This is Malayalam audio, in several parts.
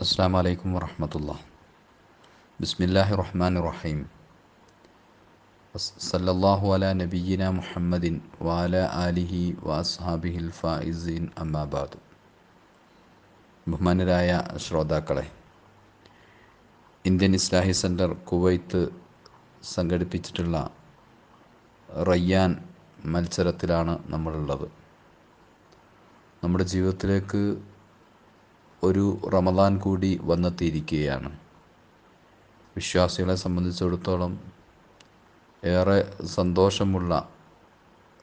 അസ്സാം വലൈക്കും വറഹമത്തുള്ള ബിസ്മില്ലാഹി റഹ്മാൻ റഹീം സല്ലല്ലാഹു അല നബീന മുഹമ്മദിൻ വാല ആലിഹി വാസ്ഹാബിഹിൽ ഫായിസീൻ അമ്മാബാദ് ബഹുമാനരായ ശ്രോതാക്കളെ ഇന്ത്യൻ ഇസ്ലാഹി സെന്റർ കുവൈത്ത് സംഘടിപ്പിച്ചിട്ടുള്ള റയ്യാൻ മത്സരത്തിലാണ് നമ്മളുള്ളത്. നമ്മുടെ ജീവിതത്തിലേക്ക് ഒരു റമദാൻ കൂടി വന്നെത്തിയിരിക്കുകയാണ്. വിശ്വാസികളെ സംബന്ധിച്ചിടത്തോളം ഏറെ സന്തോഷമുള്ള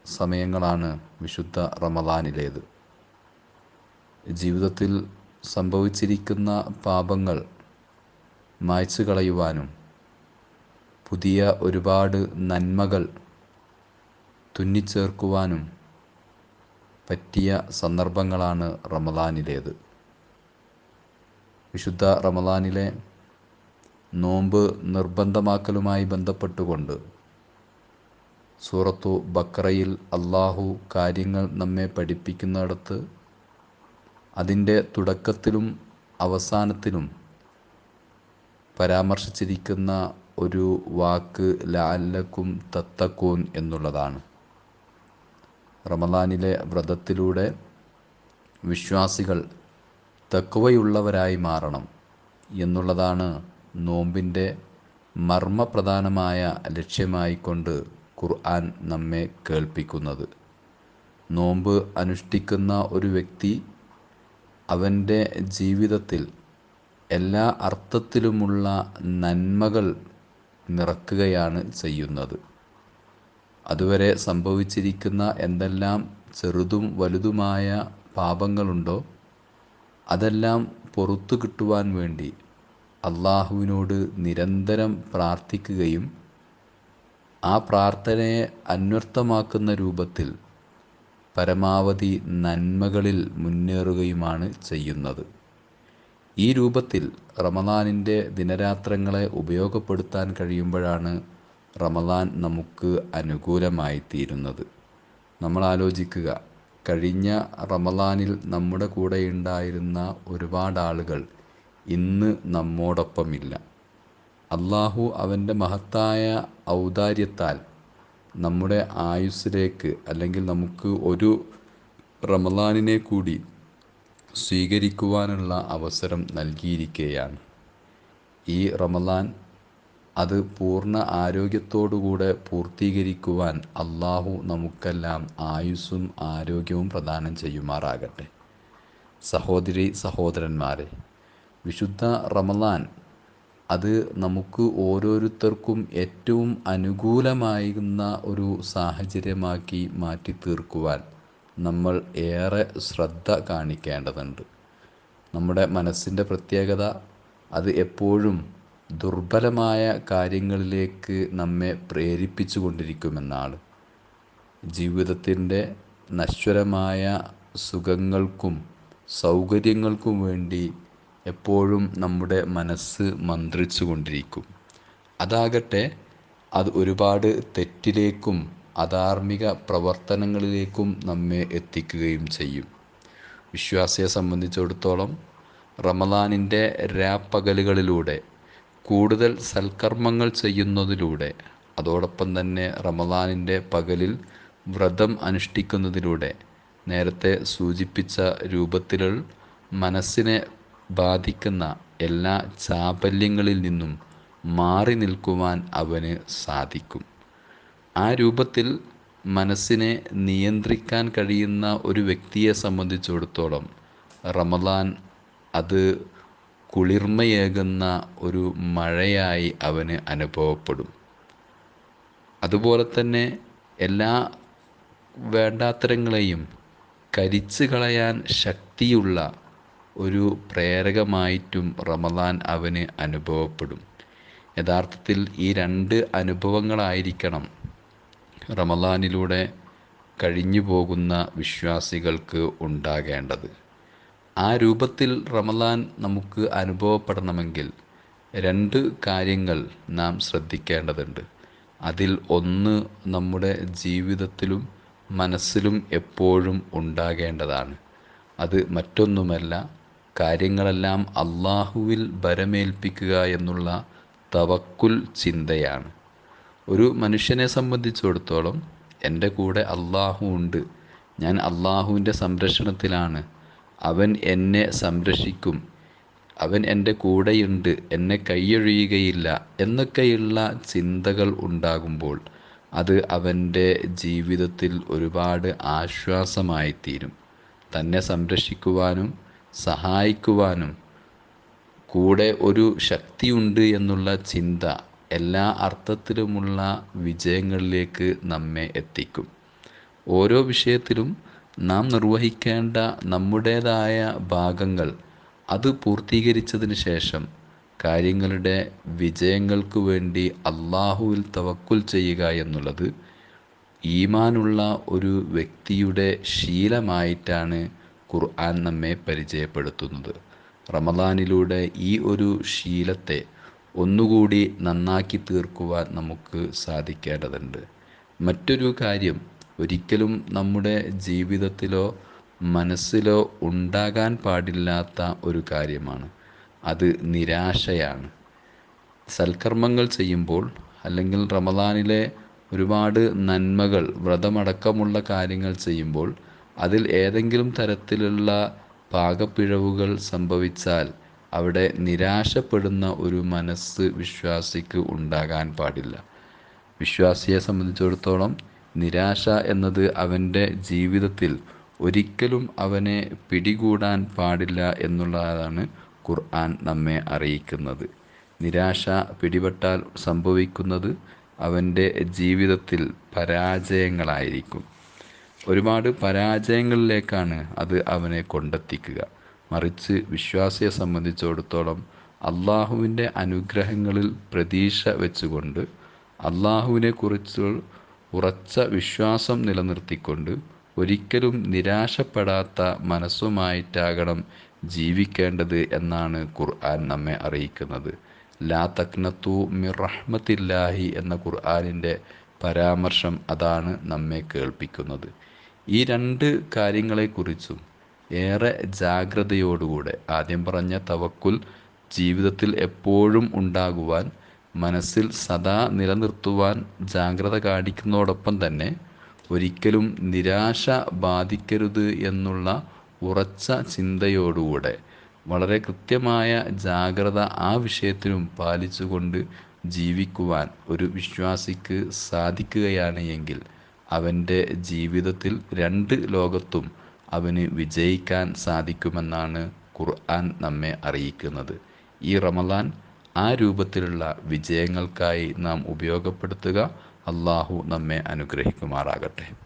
സമയങ്ങളാണ് വിശുദ്ധ റമദാനിലേത്. ജീവിതത്തിൽ സംഭവിച്ചിരിക്കുന്ന പാപങ്ങൾ മായ്ച്ചു കളയുവാനും പുതിയ ഒരുപാട് നന്മകൾ തുന്നിച്ചേർക്കുവാനും പറ്റിയ സന്ദർഭങ്ങളാണ് റമദാനിലേത്. വിശുദ്ധ റമദാനിലെ നോമ്പ് നിർബന്ധമാക്കലുമായി ബന്ധപ്പെട്ടുകൊണ്ട് സൂറത്തു ബക്രയിൽ അള്ളാഹു കാര്യങ്ങൾ നമ്മെ പഠിപ്പിക്കുന്നിടത്ത് അതിന്റെ തുടക്കത്തിലും അവസാനത്തിലും പരാമർശിച്ചിരിക്കുന്ന ഒരു വാക്ക് ലാലക്കും തത്തക്കൂൻ എന്നുള്ളതാണ്. റമദാനിലെ വ്രതത്തിലൂടെ വിശ്വാസികൾ തക്കുവയുള്ളവരായി മാറണം എന്നുള്ളതാണ് നോമ്പിന്റെ മർമ്മപ്രധാനമായ ലക്ഷ്യമായിക്കൊണ്ട് ഖുർആൻ നമ്മെ കേൾപ്പിക്കുന്നത്. നോമ്പ് അനുഷ്ഠിക്കുന്ന ഒരു വ്യക്തി അവന്റെ ജീവിതത്തിൽ എല്ലാ അർത്ഥത്തിലുമുള്ള നന്മകൾ നിറക്കുകയാണ് ചെയ്യുന്നത്. അതുവരെ സംഭവിച്ചിരിക്കുന്ന എന്തെല്ലാം ചെറുതും വലുതുമായ പാപങ്ങളുണ്ടോ? അതെല്ലാം പുറത്തു കിട്ടുവാൻ വേണ്ടി അള്ളാഹുവിനോട് നിരന്തരം പ്രാർത്ഥിക്കുകയും ആ പ്രാർത്ഥനയെ അന്വർത്ഥമാക്കുന്ന രൂപത്തിൽ പരമാവധി നന്മകളിൽ മുന്നേറുകയുമാണ് ചെയ്യുന്നത്. ഈ രൂപത്തിൽ റമദാനിന്റെ ദിനരാത്രങ്ങളെ ഉപയോഗപ്പെടുത്താൻ കഴിയുമ്പോഴാണ് റമദാൻ നമുക്ക് അനുകൂലമായി തീരുന്നത് നമ്മൾ ആലോചിക്കുക കഴിഞ്ഞ റമദാനിൽ നമ്മുടെ കൂടെ ഉണ്ടായിരുന്ന ഒരുപാട് ആളുകൾ ഇന്ന് നമ്മോടൊപ്പമില്ല. അള്ളാഹു അവന്റെ മഹത്തായ ഔദാര്യത്താൽ നമ്മുടെ ആയുസ്സിലേക്ക് അല്ലെങ്കിൽ നമുക്ക് ഒരു റമദാനിനെ കൂടി സ്വീകരിക്കുവാനുള്ള അവസരം നൽകിയിരിക്കുകയാണ്. ഈ റമദാൻ അത് പൂർണ ആരോഗ്യത്തോടുകൂടെ പൂർത്തീകരിക്കുവാൻ അള്ളാഹു നമുക്കെല്ലാം ആയുസ്സും ആരോഗ്യവും പ്രദാനം ചെയ്യുമാറാകട്ടെ. സഹോദരി സഹോദരന്മാരെ വിശുദ്ധ റമദാൻ അത് നമുക്ക് ഓരോരുത്തർക്കും ഏറ്റവും അനുകൂലമായിരുന്ന ഒരു സാഹചര്യമാക്കി മാറ്റി തീർക്കുവാൻ നമ്മൾ ഏറെ ശ്രദ്ധ കാണിക്കേണ്ടതുണ്ട്. നമ്മുടെ മനസ്സിന്റെ പ്രത്യേകത അത് എപ്പോഴും ദുർബലമായ കാര്യങ്ങളിലേക്ക് നമ്മെ പ്രേരിപ്പിച്ചു കൊണ്ടിരിക്കുമെന്നാണ് ജീവിതത്തിന്റെ നശ്വരമായ സുഖങ്ങൾക്കും സൗകര്യങ്ങൾക്കും വേണ്ടി എപ്പോഴും നമ്മുടെ മനസ്സ് മന്ത്രിച്ചു കൊണ്ടിരിക്കും അതാകട്ടെ അത് ഒരുപാട് തെറ്റിലേക്കും അധാർമിക പ്രവർത്തനങ്ങളിലേക്കും നമ്മെ എത്തിക്കുകയും ചെയ്യും. വിശ്വാസിയെ സംബന്ധിച്ചിടത്തോളം റമദാനിന്റെ രാപ്പകലുകളിലൂടെ കൂടുതൽ സൽക്കർമ്മങ്ങൾ ചെയ്യുന്നതിലൂടെ അതോടൊപ്പം തന്നെ റമദാനിന്റെ പകലിൽ വ്രതം അനുഷ്ഠിക്കുന്നതിലൂടെ നേരത്തെ സൂചിപ്പിച്ച രൂപത്തിൽ മനസ്സിനെ ബാധിക്കുന്ന എല്ലാ ചാപല്യങ്ങളിൽ നിന്നും മാറി നിൽക്കുവാൻ അവന് സാധിക്കും. ആ രൂപത്തിൽ മനസ്സിനെ നിയന്ത്രിക്കാൻ കഴിയുന്ന ഒരു വ്യക്തിയെ സംബന്ധിച്ചിടത്തോളം റമദാൻ അത് കുളിർമയേകുന്ന ഒരു മഴയായി അവന് അനുഭവപ്പെടും. അതുപോലെ തന്നെ എല്ലാ വേണ്ടാത്തരങ്ങളെയും കരിച്ചു കളയാൻ ശക്തിയുള്ള ഒരു പ്രേരകമായിട്ടും റമദാൻ അവന് അനുഭവപ്പെടും. യഥാർത്ഥത്തിൽ ഈ രണ്ട് അനുഭവങ്ങളായിരിക്കണം റമദാനിലൂടെ കഴിഞ്ഞു പോകുന്ന വിശ്വാസികൾക്ക് ഉണ്ടാകേണ്ടത്. ആ രൂപത്തിൽ റമദാൻ നമുക്ക് അനുഭവപ്പെടണമെങ്കിൽ രണ്ട് കാര്യങ്ങൾ നാം ശ്രദ്ധിക്കേണ്ടതുണ്ട്. അതിൽ ഒന്ന് നമ്മുടെ ജീവിതത്തിലും മനസ്സിലും എപ്പോഴും ഉണ്ടാകേണ്ടതാണ്. അത് മറ്റൊന്നുമല്ല കാര്യങ്ങളെല്ലാം അള്ളാഹുവിൽ ബരമേൽപ്പിക്കുക എന്നുള്ള തവക്കുൽ ചിന്തയാണ്. ഒരു മനുഷ്യനെ സംബന്ധിച്ചിടത്തോളം എന്റെ കൂടെ അള്ളാഹു ഉണ്ട്. ഞാൻ അള്ളാഹുവിന്റെ സംരക്ഷണത്തിലാണ്. അവൻ എന്നെ സംരക്ഷിക്കും. അവൻ എന്റെ കൂടെയുണ്ട് എന്നെ കൈയൊഴിയുകയില്ല എന്നൊക്കെയുള്ള ചിന്തകൾ ഉണ്ടാകുമ്പോൾ അത് അവന്റെ ജീവിതത്തിൽ ഒരുപാട് ആശ്വാസമായി തീരും തന്നെ സംരക്ഷിക്കുവാനും സഹായിക്കുവാനും കൂടെ ഒരു ശക്തിയുണ്ട് എന്നുള്ള ചിന്ത എല്ലാ അർത്ഥത്തിലുമുള്ള വിജയങ്ങളിലേക്ക് നമ്മെ എത്തിക്കും. ഓരോ വിഷയത്തിലും നാം നിർവഹിക്കേണ്ട നമ്മുടേതായ ഭാഗങ്ങൾ അത് പൂർത്തീകരിച്ചതിന് ശേഷം കാര്യങ്ങളുടെ വിജയങ്ങൾക്ക് വേണ്ടി അള്ളാഹുവിൽ തവക്കുൽ ചെയ്യുക എന്നുള്ളത് ഈമാനുള്ള ഒരു വ്യക്തിയുടെ ശീലമായിട്ടാണ് ഖുർആൻ നമ്മെ പരിചയപ്പെടുത്തുന്നത്. റമദാനിലൂടെ ഈ ഒരു ശീലത്തെ ഒന്നുകൂടി നന്നാക്കി തീർക്കുവാൻ നമുക്ക് സാധിക്കേണ്ടതുണ്ട്. മറ്റൊരു കാര്യം ഒരിക്കലും നമ്മുടെ ജീവിതത്തിലോ മനസ്സിലോ ഉണ്ടാകാൻ പാടില്ലാത്ത ഒരു കാര്യമാണ്. അത് നിരാശയാണ്. സൽക്കർമ്മങ്ങൾ ചെയ്യുമ്പോൾ അല്ലെങ്കിൽ റമദാനിലെ ഒരുപാട് നന്മകൾ വ്രതമടക്കമുള്ള കാര്യങ്ങൾ ചെയ്യുമ്പോൾ അതിൽ ഏതെങ്കിലും തരത്തിലുള്ള പാകപ്പിഴവുകൾ സംഭവിച്ചാൽ അവിടെ നിരാശപ്പെടുന്ന ഒരു മനസ്സ് വിശ്വാസിക്ക് ഉണ്ടാകാൻ പാടില്ല. വിശ്വാസിയെ സംബന്ധിച്ചിടത്തോളം നിരാശ എന്നത് അവന്റെ ജീവിതത്തിൽ ഒരിക്കലും അവനെ പിടികൂടാൻ പാടില്ല എന്നുള്ളതാണ് ഖുർആൻ നമ്മെ അറിയിക്കുന്നത്. നിരാശ പിടിപെട്ടാൽ സംഭവിക്കുന്നത് അവന്റെ ജീവിതത്തിൽ പരാജയങ്ങളായിരിക്കും. ഒരുപാട് പരാജയങ്ങളിലേക്കാണ് അത് അവനെ കൊണ്ടെത്തിക്കുക. മറിച്ച് വിശ്വാസിയെ സംബന്ധിച്ചിടത്തോളം അള്ളാഹുവിന്റെ അനുഗ്രഹങ്ങളിൽ പ്രതീക്ഷ വെച്ചുകൊണ്ട് അള്ളാഹുവിനെ കുറിച്ച് ഉറച്ച വിശ്വാസം നിലനിർത്തിക്കൊണ്ട് ഒരിക്കലും നിരാശപ്പെടാത്ത മനസ്സുമായിട്ടാകണം ജീവിക്കേണ്ടത് എന്നാണ് ഖുർആൻ നമ്മെ അറിയിക്കുന്നത്. ലാ തക്നത്തു മിർ റഹ്മത്തില്ലാഹി എന്ന ഖുർആനിന്റെ പരാമർശം അതാണ് നമ്മെ കേൾപ്പിക്കുന്നത്. ഈ രണ്ട് കാര്യങ്ങളെക്കുറിച്ചും ഏറെ ജാഗ്രതയോടുകൂടെ ആദ്യം പറഞ്ഞ തവക്കുൽ ജീവിതത്തിൽ എപ്പോഴും ഉണ്ടാകുവാൻ മനസ്സിൽ സദാ നിലനിർത്തുവാൻ ജാഗ്രത കാണിക്കുന്നതോടൊപ്പം തന്നെ ഒരിക്കലും നിരാശ ബാധിക്കരുത് എന്നുള്ള ഉറച്ച ചിന്തയോടുകൂടെ വളരെ കൃത്യമായ ജാഗ്രത ആ വിഷയത്തിലും പാലിച്ചുകൊണ്ട് ജീവിക്കുവാൻ ഒരു വിശ്വാസിക്ക് സാധിക്കുകയാണ് എങ്കിൽ അവന്റെ ജീവിതത്തിൽ രണ്ട് ലോകത്തും അവന് വിജയിക്കാൻ സാധിക്കുമെന്നാണ് ഖുർആൻ നമ്മെ അറിയിക്കുന്നത്. ഈ റമദാൻ ആ രൂപത്തിലുള്ള വിജയങ്ങൾക്കായി നാം ഉപയോഗപ്പെടുത്തുക. അള്ളാഹു നമ്മെ അനുഗ്രഹിക്കുമാറാകട്ടെ.